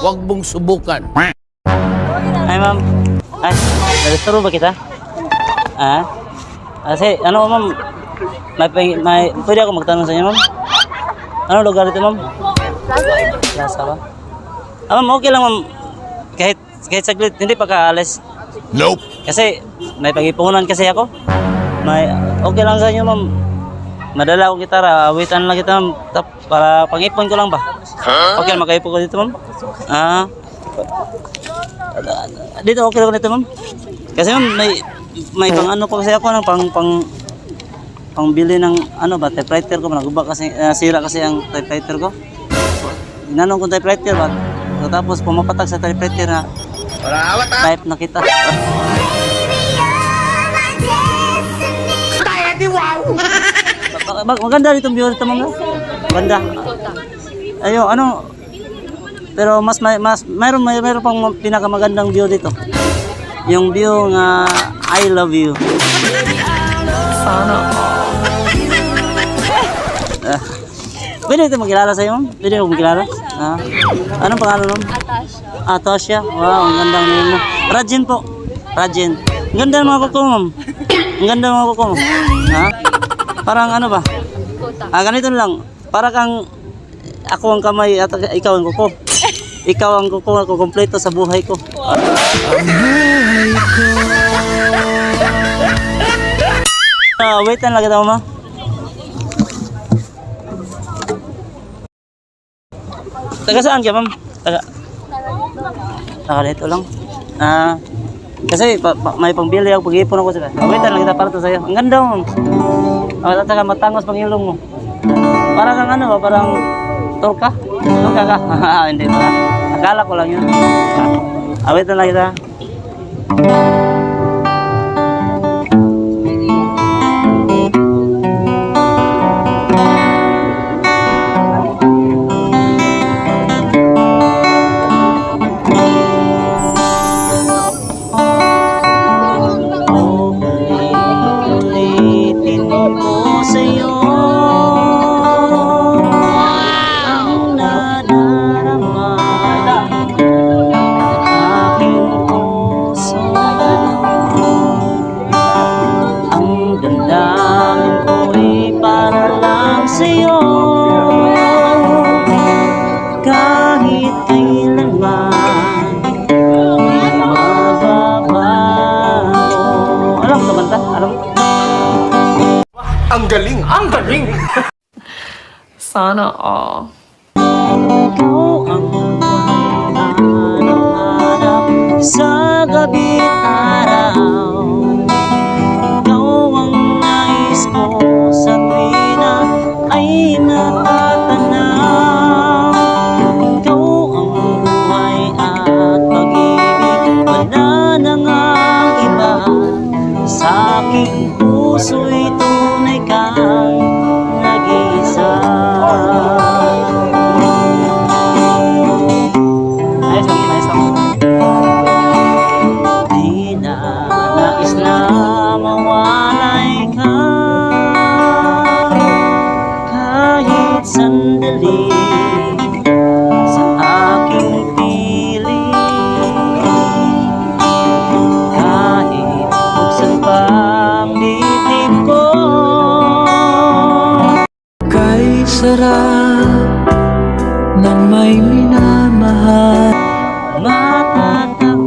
Huwag mong subukan. Ay, ma'am. Ay, nalistro ba kita? Ah? Kasi, ano, ma'am? May, may, pwede ako magtanong sa inyo, ma'am? Ano lugar ito, ma'am? Plaza ba? Ah, ma'am, okay lang, ma'am. Kahit, kahit saglit, hindi pa kaalis. Nope. Kasi, may pag-ipunan kasi ako. May, okay lang sa inyo, ma'am. Madala akong gitara, awitan lang kita, ma'am. Tap, para pang-ipon ko lang ba? Okay lang, makaipon ko dito, ma'am? Ah, dito okay lang dito, ma'am. Kasi ma'am, may may pang ano pa kasi ako ng pang pang pangbili ng ano ba typewriter ko naguba kasi ah, sira kasi ang typewriter ko. Inanong ko typewriter ba? So, tapos pumapatag sa typewriter na type na kita. Mag- mag- maganda dito view dito ma'am. Maganda. Ayo, ano pero mas may mas mayroon may mayroon pang pinakamagandang view dito. Yung view nga I love you. Sana Ah. Pwede ito magkilala sa'yo? Pwede ako magkilala? Ah. Anong pangalan, ma'am? Atasha. Atasha? Wow, ang gandang name mo. Rajin po. Rajin. Ang ganda ng mga kuko, ma'am. Ang ganda ng mga kuko, ma'am. Ha? Parang ano ba? Ah, ganito lang. Para kang ako ang kamay at ikaw ang kuko. Ikaw ang kuko ako kompleto sa buhay ko. Ah, wait lang kita mama. Taga saan ka, ma'am? Taga Taga dito lang. Ah, kasi pa, pa, may pangbili ako pag-ipon ako sila. Ah, wait lang kita para to sa'yo. Ang ganda, ma'am. Oh, at saka matangos pang ilong mo. Parang kang ano ba, parang Turka? Turka ka? Hindi pala. Akala ko lang yun. Ah, wait lang kita. Sana all. Ikaw ang hanap sa gabi't araw ng may minamahal. Matatagpuan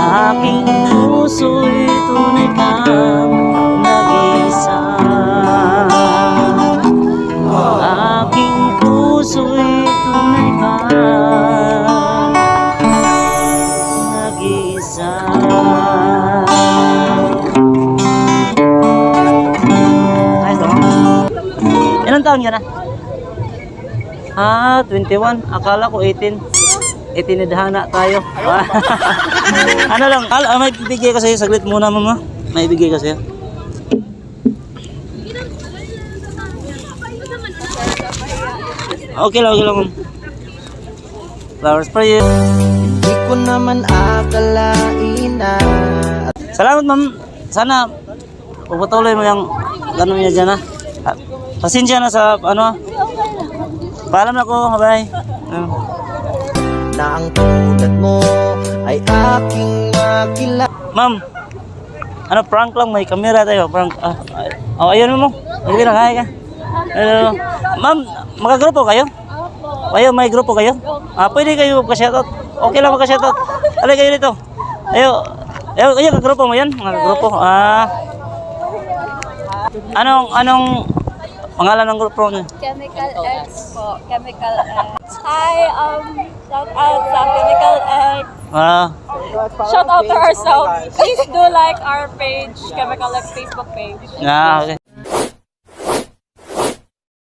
aking puso'y tunay kang nag-isa Aking puso'y tunay kang nag-isa Ilan taon ka na? Ah, 21. Akala ko 18. Itinidhana tayo. Ano lang, al ah, may bigay ka sa'yo. Saglit muna, mama. May bigay ka sa'yo. Okay lang, okay lang. Flowers for you. Di ko naman akalain na Salamat, ma'am. Sana pupatuloy mo yung ganun niya dyan, ha? Pasensya na sa, ano, paalam na ko, bye. Ah. Na ang tulad mo ay aking makilala Ma'am, ano, prank lang, may camera tayo, prank. Ah, ah, oh, ayun mo. Sige lang, hi ka. Hello. Ma'am, magagrupo kayo? Ayo, may grupo kayo? Ah, pwede kayo magka-shoutout. Okay lang magka-shoutout. Alay kayo dito. Ayo, ayo, ayo, kagrupo mo yan? Mga grupo. Ah, anong, anong pangalan ng grupo niyo? Chemical X po. Chemical X. Hi, um, shout out sa Chemical X. Ah, Shout out to ourselves. Please do like our page, Chemical X Facebook page. ah, okay.